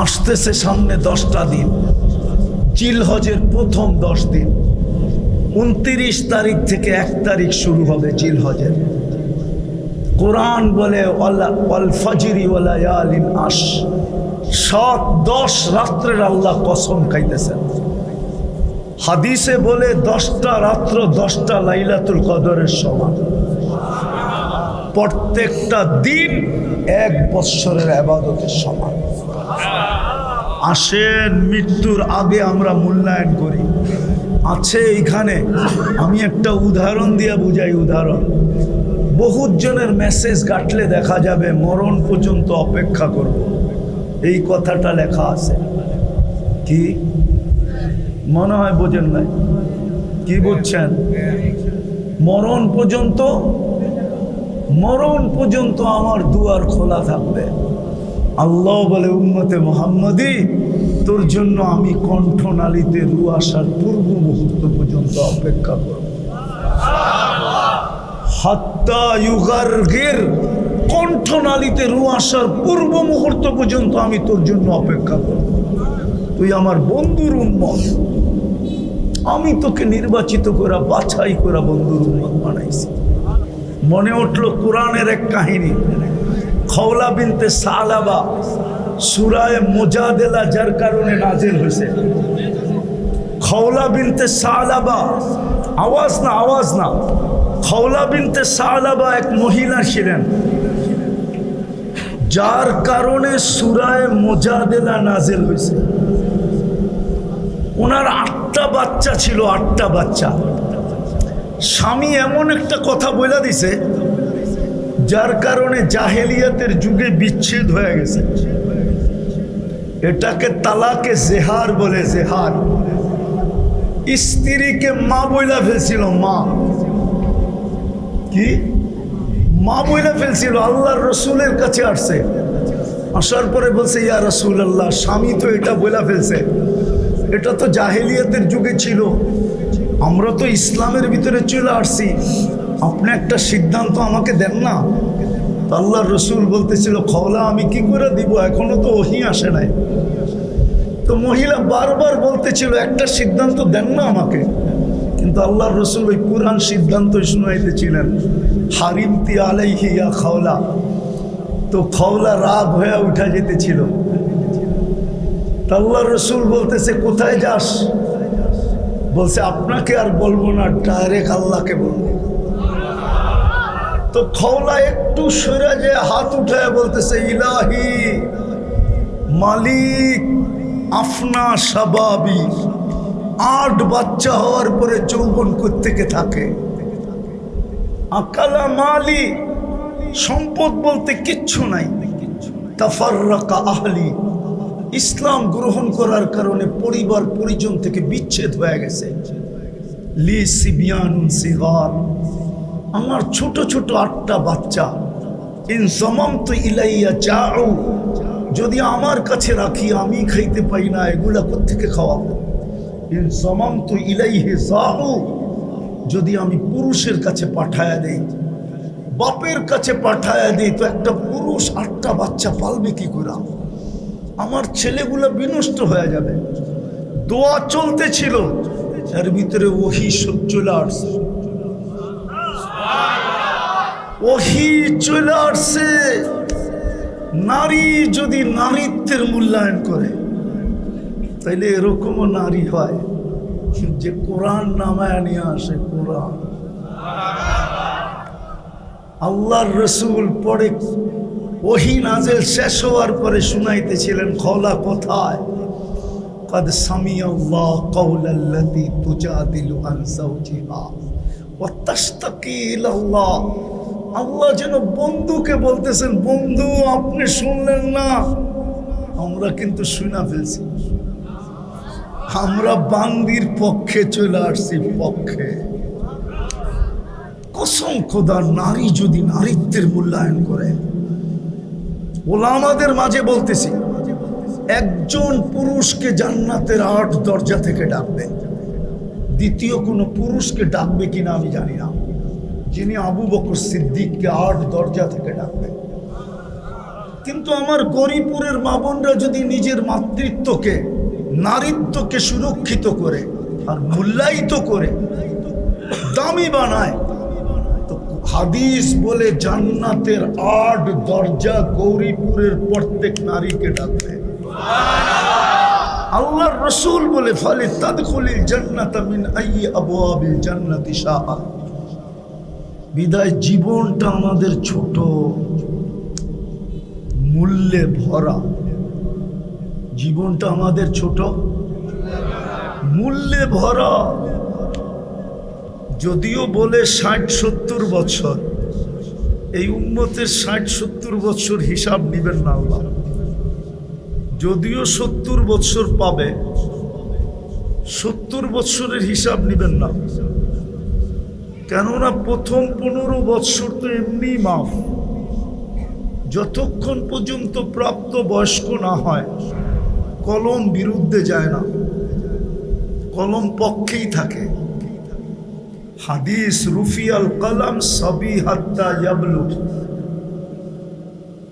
আসতেছে সামনে দশটা দিন। চিলহজের প্রথম দশ দিন। উনত্রিশ তারিখ থেকে এক তারিখ শুরু হবে চিলহজের কোরআন বলে আশ। সাত, দশ রাত্রের আল্লাহ কসম খাইতেছেন। হাদিসে বলে, দশটা রাত্র দশটা লাইলাতুল কদরের সমান। প্রত্যেকটা দিন এক বৎসরের আবাদতের সমান। আসেন, মৃত্যুর আগে আমরা মূল্যায়ন করি। আছে এইখানে, আমি একটা উদাহরণ দিয়ে বুঝাই, উদাহরণ। বহুত জনের মেসেজ কাটলে দেখা যাবে, মরণ পর্যন্ত অপেক্ষা করব। এই কথাটা লেখা আছে। কি? মনে হয় বোঝেন নাই। কি বুঝছেন? মরণ পর্যন্ত মরণ পর্যন্ত আমার দুয়ার খোলা থাকবে। আল্লাহ বলে, উম্মতে মোহাম্মদী, তোর জন্য আমি কণ্ঠনালীতে রু আসার পূর্ব মুহূর্ত পর্যন্ত অপেক্ষা করব। হাত্তা ইউগার্গের, কণ্ঠনালীতে রু আসার পূর্ব মুহূর্ত পর্যন্ত আমি তোর জন্য অপেক্ষা করব। তুই আমার বন্ধুর উন্মত আমি তোকে নির্বাচিত করা বাছাই করা বন্ধুর উন্মত বানাইছি। মনে উঠল কোরআনের এক কাহিনী। খওলা বিনতে সালাবা সুরায় মোজাদেলা যার কারণে নাজেল হয়েছে। খওলা বিনতে সালাবা, আওয়াজ না আওয়াজ না। খওলা বিনতে সালাবা এক মহিলা ছিলেন। যার কারণে সুরায় মোজাদেলা নাজেল হয়েছে। ওনার আটটা বাচ্চা ছিল, আটটা বাচ্চা। স্বামী এমন একটা কথা বলে দিছে যার কারণে জাহেলিয়াতের যুগে বিচ্ছেদ হয়ে গেছে। এটাকে তালাকে জেহার বলে, জেহার। স্ত্রীকে মা বইলা ফেলছিল, মা। কি? মা বইলা ফেলছিল, আল্লাহর রসুলের কাছে আসছে। আসার পরে বলছে, ইয়া রসুল আল্লাহ স্বামী তো এটা বইলা ফেলছে। এটা তো জাহেলিয়াতের যুগে ছিল। আমরা তো ইসলামের ভিতরে চলে আসছি। আপনি একটা সিদ্ধান্ত আমাকে দেন না? আল্লাহ রসুল বলতেছিল, খওলা আমি কি করে দিব? এখনও তো ওহি আসে নাই। তো মহিলা বারবার বলতেছিল, একটা সিদ্ধান্ত দেন না আমাকে। কিন্তু আল্লাহ রসুল ওই কোরআন সিদ্ধান্ত শুনাইতেছিলেন, হারিমতি আলাইহি ইয়া খাওলা। তো খওলা রাগ হয়ে উঠা যেতেছিল। আল্লাহ রসুল বলতেছে, কোথায় যাস? বলছে, আপনাকে আর বলব না, ডাইরেক্ট আল্লাহকে বলব। তো খওলা একটু সরে যে হাত উঠায় বলতেছে, ইলাহি, মালিক আফনা সাবাবি, আট বাচ্চা হওয়ার পরে যৌবন থেকে থাকে? আকালা মালি, সম্পদ বলতে কিচ্ছু নাই। তাফাররাকা আহলি, ইসলাম গ্রহণ করার কারণে পরিবার পরিজন থেকে বিচ্ছেদ হয়ে গেছে। লি সিবিয়ান সিগার। আমার ছোট ছোট আটটা বাচ্চা। ইন তো ইলাইয়া চাও যদি আমার কাছে রাখি, আমি খাইতে পাই না, এগুলা কোথেকে খাওয়াবো ইন জমাম তো ইলাইহে যাও যদি আমি পুরুষের কাছে পাঠায়া দেই, বাপের কাছে পাঠায়া দিই, তো একটা পুরুষ আটটা বাচ্চা পালবে কি করে? আমার ছেলেগুলো বিনষ্ট হয়ে যাবে। দোয়া চলতেছিল, এর ভিতরে ওহি চলে আসছে। ওহি চলে আসছে নারী যদি নারীত্বের মূল্যায়ন করে তাইলে এরকমও নারী হয় যে কোরআন নামায় নিয়ে আসে কোরআন আল্লাহর রসুল পরে ওহি নাজেল শেষ হওয়ার পরে শুনাইতেছিলেন খোলা কোথায় قد سمع الله قول التي تجادل عن زوجها وتشتكي الى الله আল্লাহ যেন বন্ধুকে বলতেছেন, বন্ধু, আপনি শুনলেন না? আমরা কিন্তু শুনা ফেলছি। আমরা বান্দির পক্ষে চলে আসছি, পক্ষে। কসম খোদার নারী যদি নারীত্বের মূল্যায়ন করে। ওলামাদের মাঝে বলতেছি, একজন পুরুষকে জান্নাতের আট দরজা থেকে ডাকবে। দ্বিতীয় কোনো পুরুষকে ডাকবে কিনা আমি জানি না। যিনি আবু বকর সিদ্দিককে আট দরজা থেকে ডাকবে। কিন্তু আমার গরিপুরের মা বোনরা যদি নিজের মাতৃত্বকে, নারীত্বকে সুরক্ষিত করে আর মূল্যায়িত করে, দামি বানায়, তো হাদিস বলে জান্নাতের আট দরজা গৌরীপুরের প্রত্যেক নারীকে ডাকবে। আল্লাহর রসুল বলে, ফলে তাদখুলিল জান্নাত মিন আই আবওয়াবিল জান্নাতি শাহ। বিদায় জীবনটা আমাদের ছোট, মূল্যে ভরা। জীবনটা আমাদের ছোট, মূল্যে ভরা। যদিও বলে ষাট সত্তর বছর, এই উম্মতের ষাট সত্তর বছর হিসাব নিবেন না আল্লাহ। যদিও সত্তর বছর পাবে, সত্তর বছরের হিসাব নিবেন না। কেননা প্রথম পনেরো বৎসর তো এমনি মাফ। যতক্ষণ পর্যন্ত প্রাপ্ত বয়স্ক না হয়, কলম বিরুদ্ধে যায় না। কলম পক্ষেই থাকে। হাদিস, রুফিয়াল কালাম, সবই হাত্তা ইয়াবলু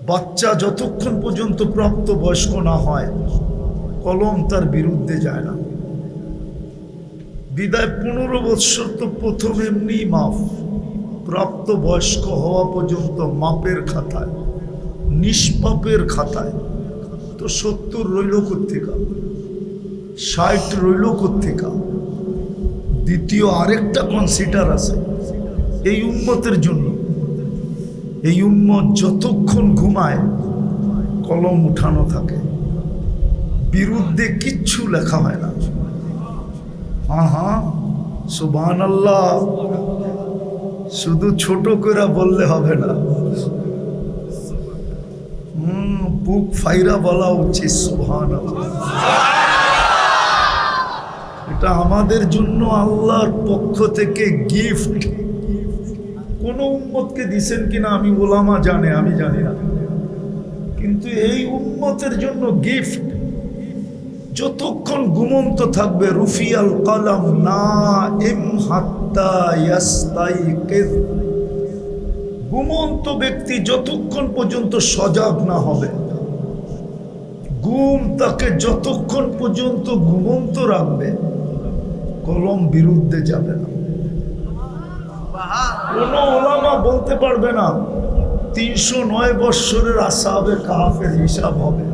বাচ্চা যতক্ষণ পর্যন্ত প্রাপ্ত বয়স্ক না হয়, কলম তার বিরুদ্ধে যায় না। বিদায় পনেরো বৎসর তো প্রথম এমনি মাফ। প্রাপ্ত বয়স্ক হওয়া পর্যন্ত মাপের খাতায়, নিষ্পাপের খাতায়। তো সত্তর রইল কোথেকা ষাট রইল কোথেকা দ্বিতীয় আরেকটা কনসিডার আছে এই উম্মতের জন্য। এই উম্মত যতক্ষণ ঘুমায়, কলম উঠানো থাকে। বিরুদ্ধে কিচ্ছু লেখা হয় না। হ্যাঁ হ্যাঁ সুবান আল্লাহ শুধু ছোট করে বললে হবে না। হুম, বুক ফাইরা বলা উচিত সুহান এটা আমাদের জন্য আল্লাহর পক্ষ থেকে গিফট কোন উম্মতকে দিছেন কিনা আমি ওলামা জানে, আমি জানি না। কিন্তু এই উম্মতের জন্য গিফট যতক্ষণ ঘুমন্ত থাকবে, রুফিয়াল কলম, না এম হাত্তা ঘুমন্ত ব্যক্তি যতক্ষণ পর্যন্ত সজাগ না হবে, ঘুম তাকে যতক্ষণ পর্যন্ত ঘুমন্ত রাখবে, কলম বিরুদ্ধে যাবে না। কোন ওলামা বলতে পারবে না, তিনশো নয় বৎসরের আসাবে কাহাফের হিসাব হবে।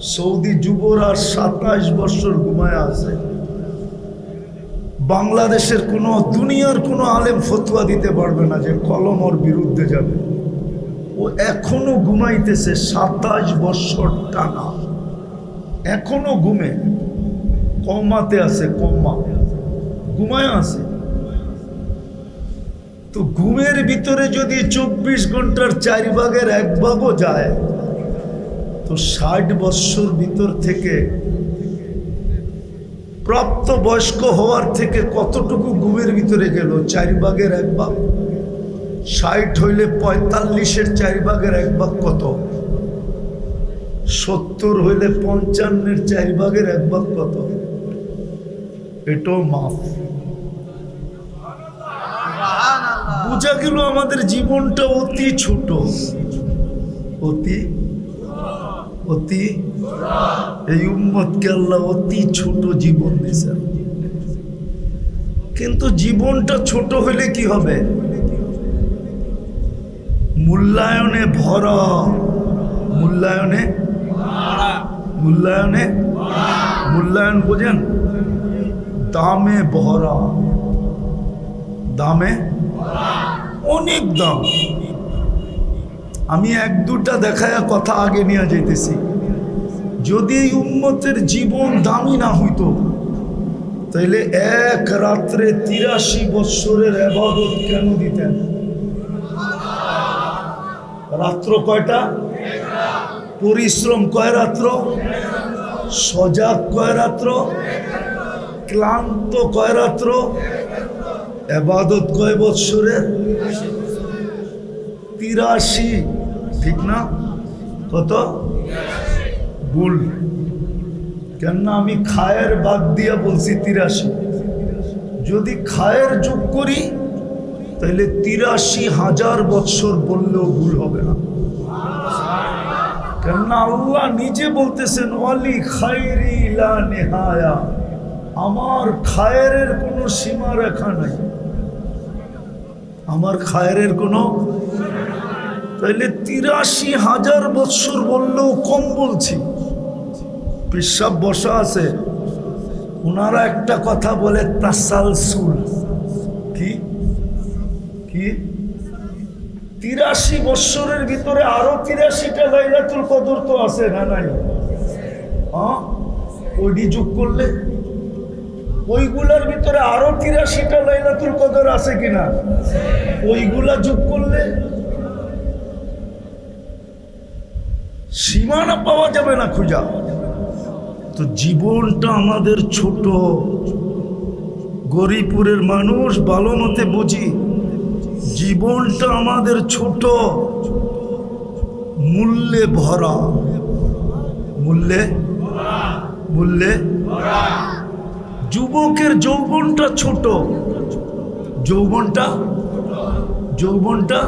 সৌদি যুবরা সাতাশ বছর ঘুমায় আছে। বাংলাদেশের কোনো, দুনিয়ার কোনো আলেম ফতুয়া দিতে পারবে না যে কলম ওর বিরুদ্ধে যাবে। ও এখনও ঘুমাইতেছে সাতাশ বছর টানা। এখনও ঘুমে। কমাতে আছে কম্মা ঘুমায় আছে। তো ঘুমের ভিতরে যদি চব্বিশ ঘণ্টার চার ভাগের এক ভাগও যায় তো ষাট বৎসর ভিতর থেকে প্রাপ্ত বয়স্ক হওয়ার থেকে কতটুকু গুমের ভিতরে গেল? চার ভাগের এক ভাগ। ষাট হইলে পঁয়তাল্লিশের চার ভাগের এক ভাগ কত? সত্তর হইলে পঞ্চান্নের চার ভাগের এক ভাগ কত? এটাও মাফ বোঝা গেল আমাদের জীবনটা অতি ছোট। অতি অতি, এই উম্মতকে আল্লাহ অতি ছোট জীবন দিয়েছেন। কিন্তু জীবনটা ছোট হলে কি হবে? মূল্যায়নে ভরা। মূল্যায়নে মূল্যায়নে মূল্যায়ন বোঝেন? দামে ভরা। দামে অনেক দাম। আমি এক দুটা দেখায় কথা আগে নিয়ে যেতেছি যদি এই উম্মতের জীবন দামি না হইতো, তাইলে এক রাত্রে তিরাশি বৎসরের আবাদত কেন দিতেন? রাত্র কয়টা? পরিশ্রম কয় রাত্র? সজাগ কয় রাত্র? ক্লান্ত কয় রাত্র? এবাদত কয় বৎসরের? তিরাশি। ঠিক না? কত? ভুল। কেননা আমি খায়ের বাদ দিয়া বলছি তিরাশি। যদি খায়ের যোগ করি তাহলে তিরাশি হাজার বৎসর বললেও ভুল হবে না। কেননা আল্লাহ নিজে বলতেছেন, অলি খাইরি লা নেহায়া। আমার খায়ের কোনো সীমা রেখা নাই। আমার খায়ের কোনো তাইলে তিরাশি হাজার বৎসর বললেও কম বলছি। পেশাব বসা আছে। ওনারা একটা কথা বলে, তাসালসুল। কি? কি? তিরাশি বৎসরের ভিতরে আরও তিরাশিটা লাইলাতুল কদর তো আছে না নাই? হ্যাঁ ওইটি যোগ করলে ওইগুলার ভিতরে আরও তিরাশিটা লাইলাতুল কদর আছে কিনা? ওইগুলা যোগ করলে সীমানা পাওয়া যাবে না খুঁজা। তো জীবনটা আমাদের ছোট। গরিপুরের মানুষ ভালো মতে বুঝি, জীবনটা আমাদের ছোট। মূল্যে ভরা। মূল্যে? মূল্যে? যুবকের যৌবনটা ছোট। যৌবনটা? যৌবনটা?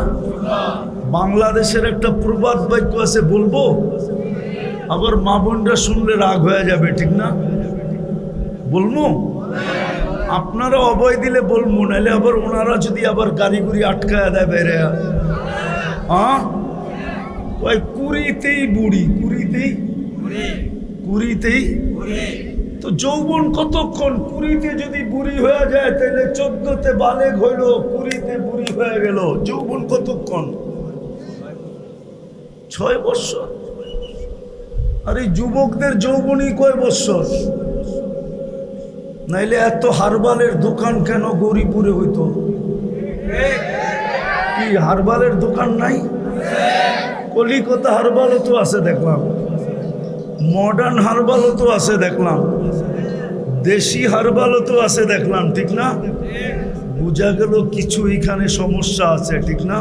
বাংলাদেশের একটা প্রবাদ বাক্য আছে, বলব? আবার মা বোনরা শুনলে রাগ হয়ে যাবে, ঠিক না? বলব? আপনারা অবয় দিলে বলব নাহলে আবার ওনারা যদি আবার গাড়ি গুড়ি আটকায় দেয় বেড়ে হ্যাঁ ওই কুড়িতেই বুড়ি, কুড়িতেই? কুড়িতেই? তো যৌবন কতক্ষণ? কুড়িতে যদি বুড়ি হয়ে যায়, তাহলে চোদ্দতে বালেক হইল, কুড়িতে বুড়ি হয়ে গেল। যৌবন কতক্ষণ? ছয় বৎসর। আর এই যুবকদের যৌবনই কয় বৎসর? নাইলে এত হারবালের দোকান কেন গৌরীপুরে হইতো? কি, হারবালের দোকান নাই? কলিকতা হারবালও তো আছে দেখলাম। মডার্ন হারবালও তো আছে দেখলাম। দেশি হারবালও তো আছে দেখলাম, ঠিক না? বোঝা গেল কিছু এখানে সমস্যা আছে, ঠিক না?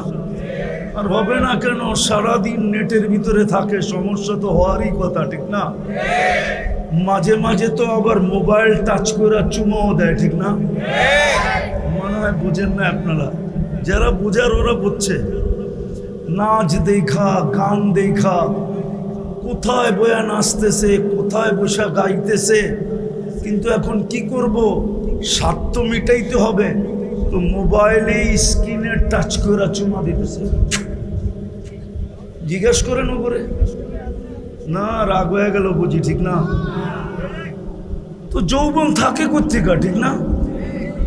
আর হবে না কেন? সারাদিন নেটের ভিতরে থাকে, সমস্যা তো হওয়ারই কথা, ঠিক না? মাঝে মাঝে তো আবার মোবাইল টাচ করে চুমাও দেয়, ঠিক না? মনে হয় বুঝেন না আপনারা? যারা বুঝার ওরা বুঝছে। নাচ দেখা, গান দেখা, কোথায় বয়া নাচতেছে, কোথায় বসে গাইতেছে, কিন্তু এখন কি করব? স্বার্থ মিটাইতে হবে। তো মোবাইলে স্ক্রিনে টাচ করে চুমা দিতেছে। জিজ্ঞেস করেন ওপরে না, রাগ হয়ে গেল বুঝি, ঠিক না? তো যৌবন থাকে কোথেকা ঠিক না?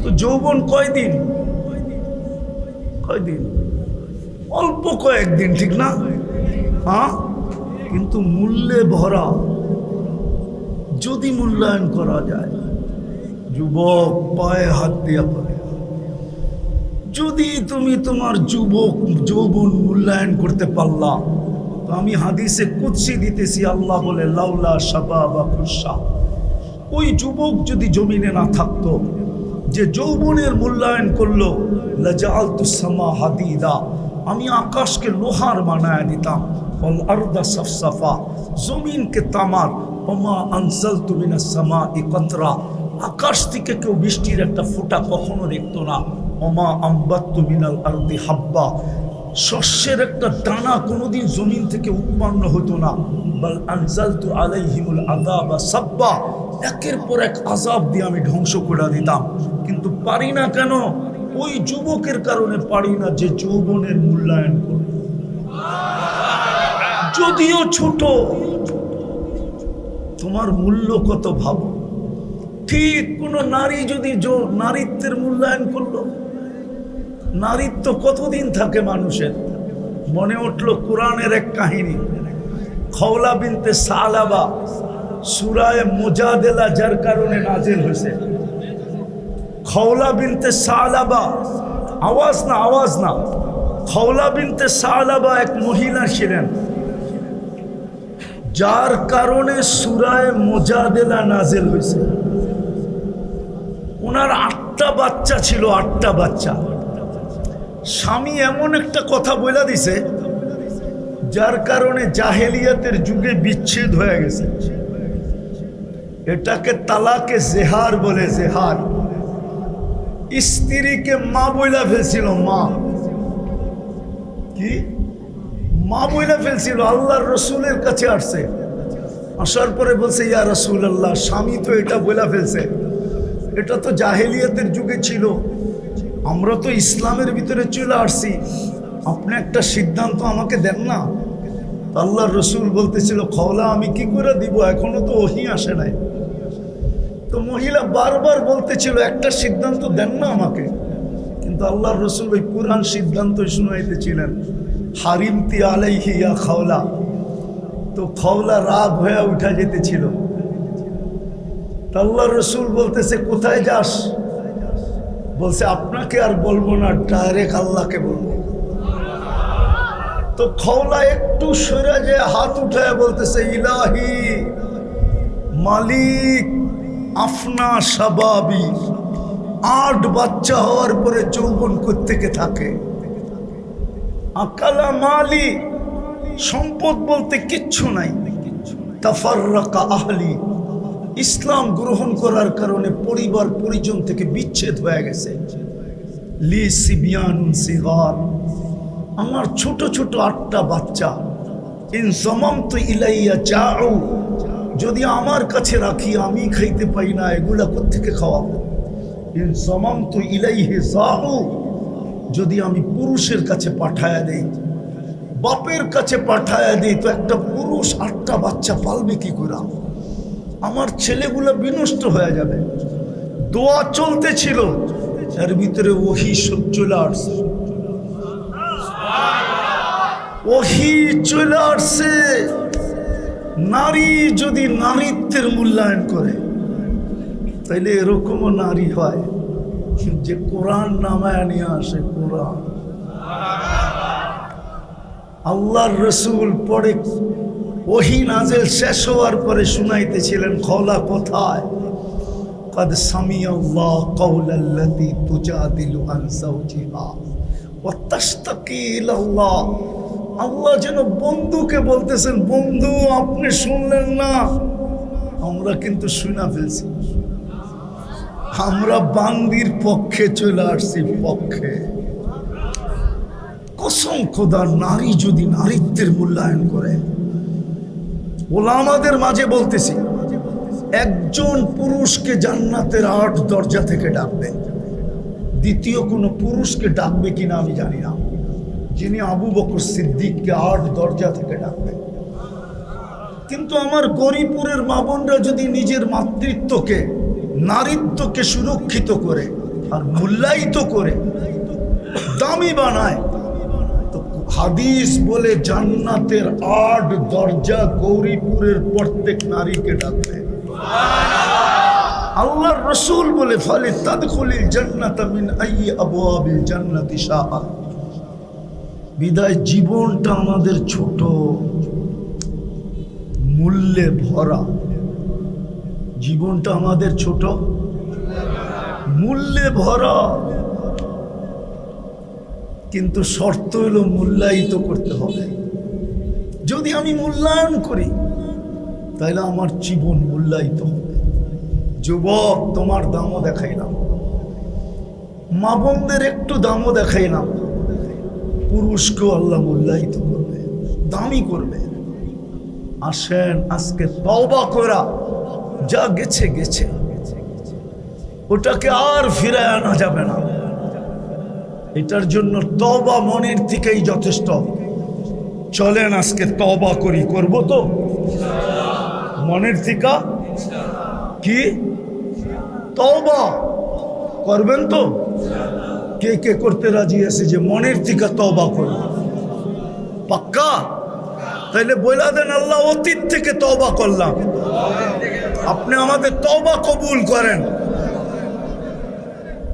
তো যৌবন কয়দিন? কয়দিন? অল্প কয়েকদিন, ঠিক না? হ্যাঁ? কিন্তু মূল্যে ভরা, যদি মূল্যায়ন করা যায়, যুবক পায়ে হাত দিয়া যদি তুমি তোমার যুবক, যৌবন মূল্যায়ন করতে পারলা, তো আমি হাদিসে কুৎসি দিতেছি, আল্লাহ বলে, লাউলা সাবা বা খুশা ওই যুবক যদি জমিনে না থাকতো, যে যৌবনের মূল্যায়ন করল লাজাল তুসামা হাদিদা, আমি আকাশকে লোহার বানায় দিতাম অল আর্দা সফসফা, জমিনকে তামার, ওমা আনসাল তুমিনা সামা ই কতরা। আকাশ থেকে কেউ বৃষ্টির একটা ফোঁটা কখনো দেখতো না। ওমা আম্বাত্তু মিনাল আরদি হাব্বা। শস্যের একটা দানা কোনোদিন জমিন থেকে উৎপন্ন হতো না। বল আনজালতু আলাইহিমুল আযাবা সাব্বা। একের পর এক আজাব দিয়ে আমি ধ্বংস করে দিতাম। কিন্তু পারি না কেন? ওই যুবকের কারণে পারি না যে যৌবনের মূল্যায়ন করে যদিও ছোট, তোমার মূল্য কত ভাবো? ঠিক কোন নারী যদি নারীত্বের মূল্যায়ন করল? নারীত্ব কতদিন থাকে মানুষের? মনে উঠল কোরআনের এক কাহিনী। খওলা বিনতে সালাবা সুরায় মোজাদেলা যার কারণে নাজেল হয়েছে। খওলা বিনতে সালাবা, আওয়াজ না আওয়াজ না। খওলা বিনতে সালাবা এক মহিলা ছিলেন। যার কারণে সুরায় মোজাদেলা নাজেল হয়েছে। ওনার আটটা বাচ্চা ছিল, আটটা বাচ্চা। স্বামী এমন একটা কথা বলে দিছে, যার কারণে জাহেলিয়াতের যুগে বিচ্ছেদ হয়ে গেছে। এটাকে তালাকে জেহার বলে, জেহার। স্ত্রীকে মা বইলা ফেলছিল, মা। কি? মা বইলা ফেলছিল, আল্লাহর রসুলের কাছে আসছে। আসার পরে বলছে, ইয়া রসুল আল্লাহ স্বামী তো এটা বইলা ফেলছে। এটা তো জাহেলিয়াতের যুগে ছিল। আমরা তো ইসলামের ভিতরে চলে আসছি। আপনি একটা সিদ্ধান্ত আমাকে দেন না? আল্লাহর রসুল বলতেছিল, খওলা আমি কি করে দিব? এখনও তো ওহি আসে নাই। তো মহিলা বারবার বলতেছিল, একটা সিদ্ধান্ত দেন না আমাকে। কিন্তু আল্লাহর রসুল ওই পুরান সিদ্ধান্ত শুনাইতেছিলেন হারিমতি আলাইহি ইয়া খাওলা। তো খাওলা রাগ হয়ে উঠা যেতেছিল। তা আল্লাহর রসুল বলতেছে, কোথায় যাস? বলছে, আপনাকে আর বলব না ডাইরেক্ট আল্লাহকে বলব। তো খওলা একটু সরে যে হাত উঠায় বলতেছে, ইলাহি মালিক আফনা সাবাবি, আট বাচ্চা হওয়ার পরে যৌবন থেকে থাকে? আকালা মালি, সম্পদ বলতে কিচ্ছু নাই। তাফাররাকা আহলি ইসলাম গ্রহণ করার কারণে পরিবার পরিজন থেকে বিচ্ছেদ হয়ে গেছে। লি আমার ছোট ছোট আটটা বাচ্চা। ইন জমাম তো ইলাইয়া চাও যদি আমার কাছে রাখি, আমি খাইতে পাই না, এগুলা কোথেকে খাওয়াবো? ইন জমাম ইলাইহে যাও যদি আমি পুরুষের কাছে পাঠায়া দেই, বাপের কাছে পাঠায়া দিই, তো একটা পুরুষ আটটা বাচ্চা পালবে কি করে? আমার ছেলেগুলো বিনষ্ট হয়ে যাবে। দোয়া চলতে ছিল, এর ভিতরে ওহি চলে আসছে। ওহি চলে আসছে। নারী যদি নারীত্বের মূল্যায়ন করে, তাইলে এরকমও নারী হয় যে কোরআন নামায় নিয়ে আসে কোরআন। আল্লাহর রসুল পরে ওহি নাজেল শেষ হওয়ার পরে শুনাইতেছিলেন খোলা কোথায় قد سمع الله قول التي تجادل عن زوجها وتشتكي الى الله আল্লাহ যেন বন্ধুকে বলতেছেন বন্ধু আপনি শুনলেন না আমরা কিন্তু শুনা ফেলছি আমরা বান্দির পক্ষে চলে আসছি পক্ষে কসম খোদার নারী যদি নারীত্বের মূল্যায়ন করে ওলামাদের মাঝে বলতেছি, একজন পুরুষকে জান্নাতের আট দরজা থেকে ডাকবে। দ্বিতীয় কোনো পুরুষকে ডাকবে কিনা আমি জানি না। যিনি আবু বকর সিদ্দিককে আট দরজা থেকে ডাকবে। কিন্তু আমার গরিপুরের মা বোনরা যদি নিজের মাতৃত্বকে, নারীত্বকে সুরক্ষিত করে আর মূল্যায়িত করে, দামি বানায় হাদিস বলে জান্নাতের আট দরজা গৌরীপুরের প্রত্যেক নারীকে ডাকবে। আল্লাহর রসুল বলে, ফলে তাদখুলিল জান্নাত মিন আই আবওয়াবিল জান্নাতি বিদায়, জীবনটা আমাদের ছোট, মূল্যে ভরা। জীবনটা আমাদের ছোট, মূল্যে ভরা। কিন্তু শর্ত হলো মূল্যায়িত করতে হবে। যদি আমি মূল্যায়ন করি, তাহলে আমার জীবন মূল্যায়িত হবে। যুবক, তোমার দামও দেখাইলাম মা বোনদের একটু দামও দেখাইলাম পুরুষকেও আল্লাহ মূল্যায়িত করবে, দামি করবে। আসেন আজকে তওবা করা, যা গেছে গেছে। ওটাকে আর ফিরে আনা যাবে না। এটার জন্য তবা মনের থেকেই যথেষ্ট। চলেন আজকে তবা করি, করব তো? মনের থেকে? কি? তবা করবেন তো? কে কে করতে রাজি আছে যে মনের থেকে তবা করব? পাক্কা? তাইলে বইলা দেন, আল্লাহ অতীত থেকে তবা করলাম। আপনি আমাদের তবা কবুল করেন।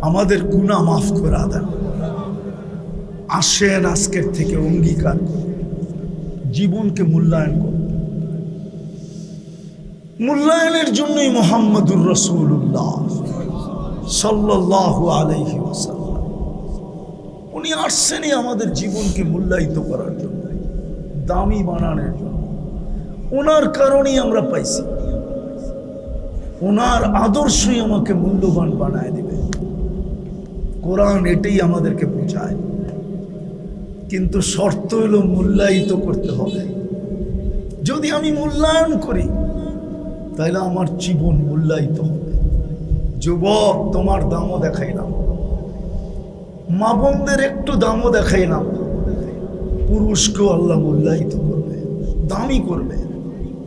আমাদের গুণা মাফ করে দেন। আসেন আজকের থেকে অঙ্গীকার। জীবনকে মূল্যায়ন করুন মূল্যায়নের জন্যই মোহাম্মদুর রসুল্লাহ সাল্লাহ ওয়াসাল্লাম। উনি আসছেনই আমাদের জীবনকে মূল্যায়িত করার জন্য, দামি বানানোর জন্য। ওনার কারণেই আমরা পাইছি। ওনার আদর্শই আমাকে মূল্যবান বানায় দেবে। কোরআন এটাই আমাদেরকে বোঝায়। কিন্তু শর্ত হলো মূল্যায়িত করতে হবে। যদি আমি মূল্যায়ন করি, তাহলে আমার জীবন মূল্যায়িত হবে। যুবক, তোমার দামও দেখাইলাম মা বোনদের একটু দামও দেখাইলাম পুরুষকেও আল্লাহ মূল্যায়িত করবে, দামি করবে।